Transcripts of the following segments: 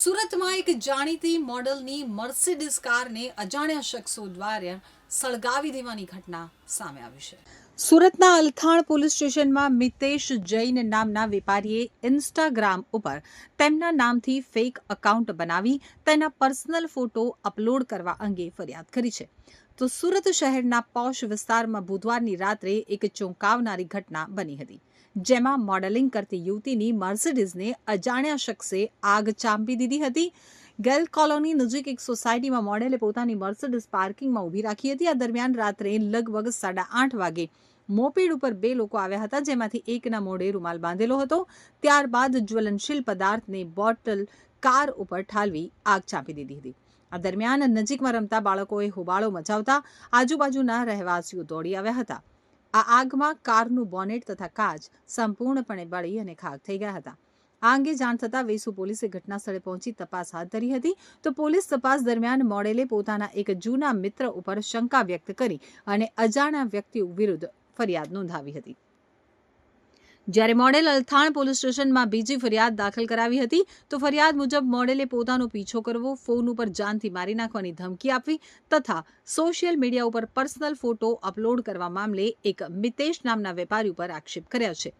સુરતમાં એક જાણીતી મોડલની મર્સિડીઝ કારને અજાણ્યા શખ્સો દ્વારા સળગાવી દેવાની ઘટના સામે આવી છે. સુરતના અલથાણ પોલીસ સ્ટેશનમાં મિતેશ જૈન નામના વેપારીએ ઇન્સ્ટાગ્રામ ઉપર તેમના નામથી ફેક એકાઉન્ટ બનાવી તેના પર્સનલ ફોટો અપલોડ કરવા અંગે ફરિયાદ કરી છે. તો સુરત શહેરના પોશ વિસ્તારમાં બુધવારની રાત્રે એક ચોંકાવનારી ઘટના બની હતી. જેમાં મોડેલિંગ કરતી યુવતીની મર્સિડીઝને અજાણ્યા શખ્સે આગ ચાંપી દીધી હતી. ગેલ કોલોની નજીક એક સોસાયટીમાં મોડેલે પોતાની મર્સિડીઝ પાર્કિંગમાં ઊભી રાખી હતી. આ દરમિયાન રાત્રે લગભગ સાડા આઠ વાગે મોપેડ ઉપર બે લોકો આવ્યા હતા, જેમાંથી એકના મોઢે રૂમાલ બાંધેલો હતો. ત્યારબાદ જ્વલનશીલ પદાર્થને બોટલ, કાર ઉપર ઠાલવી આગ ચાંપી દીધી હતી. આ દરમિયાન નજીકમાં રમતા બાળકોએ હોબાળો મચાવતા આજુબાજુના રહેવાસીઓ દોડી આવ્યા હતા. આ આગમાં કારનું બોનેટ તથા કાચ સંપૂર્ણપણે બળી અને ખાક થઈ ગયા હતા. આ અંગે જાણ થતાં વેસુ પોલીસે ઘટના સ્થળે પહોંચી તપાસ હાથ ધરી હતી. તો પોલીસ તપાસ દરમિયાન મોડેલે પોતાના એક જૂના મિત્ર ઉપર શંકા વ્યક્ત કરી અને અજાણ્યા વ્યક્તિઓ વિરુદ્ધ ફરિયાદ નોંધાવી હતી. જ્યારે મોડેલ અલથાણ પોલીસ સ્ટેશનમાં બીજી ફરિયાદ દાખલ કરાવી હતી, તો ફરિયાદ મુજબ મોડેલે પોતાનો પીછો કરવો, ફોન ઉપર જાનથી મારી નાખવાની ધમકી આપવી તથા સોશિયલ મીડિયા ઉપર પર્સનલ ફોટો અપલોડ કરવા મામલે એક મિતેશ નામના વેપારી ઉપર આક્ષેપ કર્યા છે.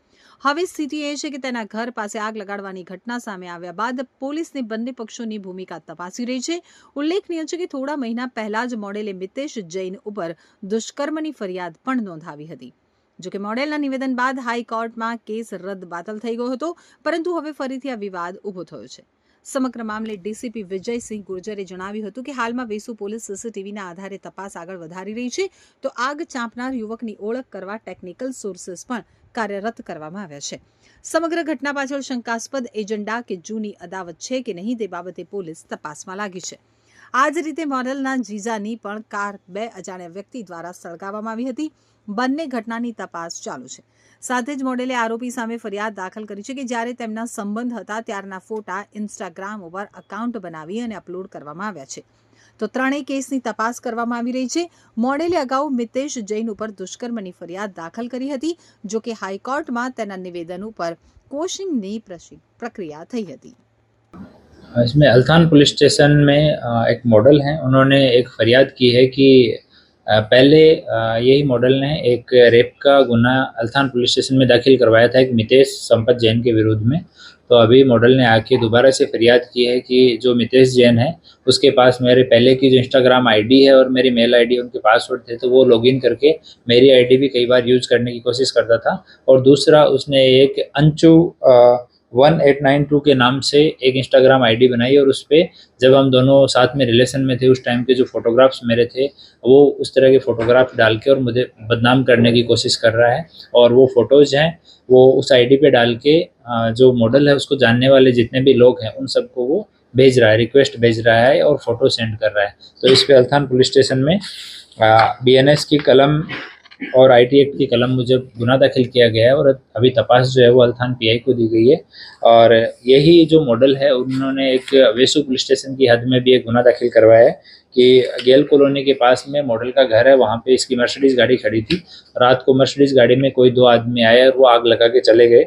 હવે સ્થિતિ એ છે કે તેના ઘર પાસે આગ લગાડવાની ઘટના સામે આવ્યા બાદ પોલીસની બંને પક્ષોની ભૂમિકા તપાસી રહી છે. ઉલ્લેખનીય છે કે થોડા મહિના પહેલા જ મોડેલે મિતેશ જૈન ઉપર દુષ્કર્મની ફરિયાદ પણ નોંધાવી હતી. જોકે મોડેલના નિવેદન બાદ હાઈકોર્ટમાં કેસ રદ બાતલ થઈ ગયો હતો, પરંતુ હવે ફરીથી આ વિવાદ ઊભો થયો છે. સમગ્ર મામલે ડીસીપી વિજયસિંહ ગુર્જરે જણાવ્યું હતું કે હાલમાં વેસુ પોલીસ સીસીટીવીના આધારે તપાસ આગળ વધારી રહી છે, તો આગ ચાંપનાર યુવકની ઓળખ કરવા ટેકનિકલ સોર્સિસ પણ કાર્યરત કરવામાં આવ્યા છે. સમગ્ર ઘટના પાછળ શંકાસ્પદ એજન્ડા કે જૂની અદાવત છે કે નહીં તે બાબતે પોલીસ તપાસમાં લાગી છે. આ જ રીતે મોડલના જીજાની પણ કાર બે અજાણ્યા વ્યક્તિ દ્વારા સળગાવવામાં આવી હતી. બંને ઘટનાની તપાસ ચાલુ છે. સાથે જ મોડેલે આરોપી સામે ફરિયાદ દાખલ કરી છે કે જ્યારે તેમના સંબંધ હતા ત્યારના ફોટા ઇન્સ્ટાગ્રામ ઉપર અકાઉન્ટ બનાવી અને અપલોડ કરવામાં આવ્યા છે. તો ત્રણેય કેસની તપાસ કરવામાં આવી રહી છે. મોડેલે અગાઉ મિતેશ જૈન ઉપર દુષ્કર્મની ફરિયાદ દાખલ કરી હતી, જો કે હાઈકોર્ટમાં તેના નિવેદન ઉપર કોશિંગની પ્રક્રિયા થઈ હતી. इसमें अल्थान पुलिस स्टेशन में एक मॉडल हैं। उन्होंने एक फरियाद की है कि पहले यही मॉडल ने एक रेप का गुना अल्थान पुलिस स्टेशन में दाखिल करवाया था एक मितेश संपत जैन के विरुद्ध में। तो अभी मॉडल ने आके दोबारा से फरियाद की है कि जो मितेश जैन है, उसके पास मेरे पहले की जो इंस्टाग्राम आईडी है और मेरी मेल आईडी, उनके पासवर्ड थे तो वो लॉगिन करके मेरी आईडी भी कई बार यूज़ करने की कोशिश करता था। और दूसरा, उसने एक अंचू वन एट नाइन टू के नाम से एक इंस्टाग्राम आईडी बनाई और उस पर जब हम दोनों साथ में रिलेशन में थे, उस टाइम के जो फोटोग्राफ्स मेरे थे, वो उस तरह के फोटोग्राफ डाल के और मुझे बदनाम करने की कोशिश कर रहा है और वो फ़ोटोज़ हैं, वो उस आईडी पे डाल के जो मॉडल है, उसको जानने वाले जितने भी लोग हैं, उन सबको वो भेज रहा है रिक्वेस्ट भेज रहा है और फ़ोटो सेंड कर रहा है। तो इस पर अल्थान पुलिस स्टेशन में बीएनएस की कलम और आई टी एक्ट की कलम मुजब गुना दाखिल किया गया है और अभी तपास जो है वो अल्थान पीआई को दी गई है। और यही जो मॉडल है, उन्होंने एक वेसु पुलिस स्टेशन की हद में भी एक गुना दाखिल करवाया है कि गेल कॉलोनी के पास में मॉडल का घर है, वहाँ पे इसकी मर्सिडीज गाड़ी खड़ी थी। रात को मर्सिडीज गाड़ी में कोई दो आदमी आए और वो आग लगा के चले गए।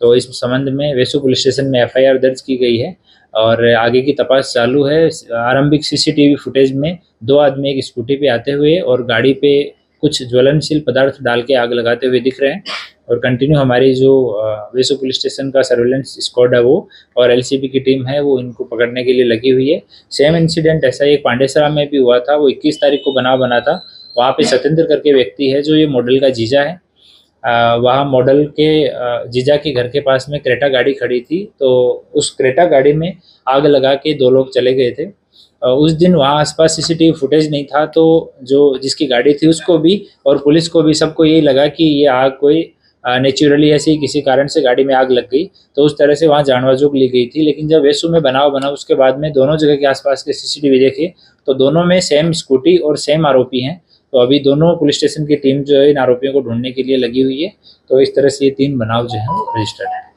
तो इस संबंध में वेसु पुलिस स्टेशन में एफआईआर दर्ज की गई है और आगे की तपास चालू है। आरंभिक सीसीटीवी फुटेज में दो आदमी एक स्कूटी पे आते हुए और गाड़ी पे कुछ ज्वलनशील पदार्थ डाल के आग लगाते हुए दिख रहे हैं और कंटिन्यू हमारी जो वेसु पुलिस स्टेशन का सर्वेलेंस स्क्वाड है वो और एलसीबी की टीम है, वो इनको पकड़ने के लिए लगी हुई है। सेम इंसिडेंट ऐसा ही पांडेसरा में भी हुआ था, वो 21 तारीख को बना बना था। वहाँ पे सत्येंद्र करके व्यक्ति है जो ये मॉडल का जीजा है। वहाँ मॉडल के जीजा के घर के पास में क्रेटा गाड़ी खड़ी थी तो उस क्रेटा गाड़ी में आग लगा के दो लोग चले गए थे। उस दिन वहाँ आसपास सीसीटीवी फुटेज नहीं था तो जो जिसकी गाड़ी थी उसको भी और पुलिस को भी सबको यही लगा कि ये आग कोई नेचुरली ऐसे किसी कारण से गाड़ी में आग लग गई। तो उस तरह से वहाँ जानवाजोग ली गई थी, लेकिन जब वेसु में बनाव बना उसके बाद में दोनों जगह के आसपास के सीसीटीवी देखे तो दोनों में सेम स्कूटी और सेम आरोपी हैं। तो अभी दोनों पुलिस स्टेशन की टीम जो है इन आरोपियों को ढूँढने के लिए लगी हुई है। तो इस तरह से ये तीन बनाव जो है रजिस्टर्ड है।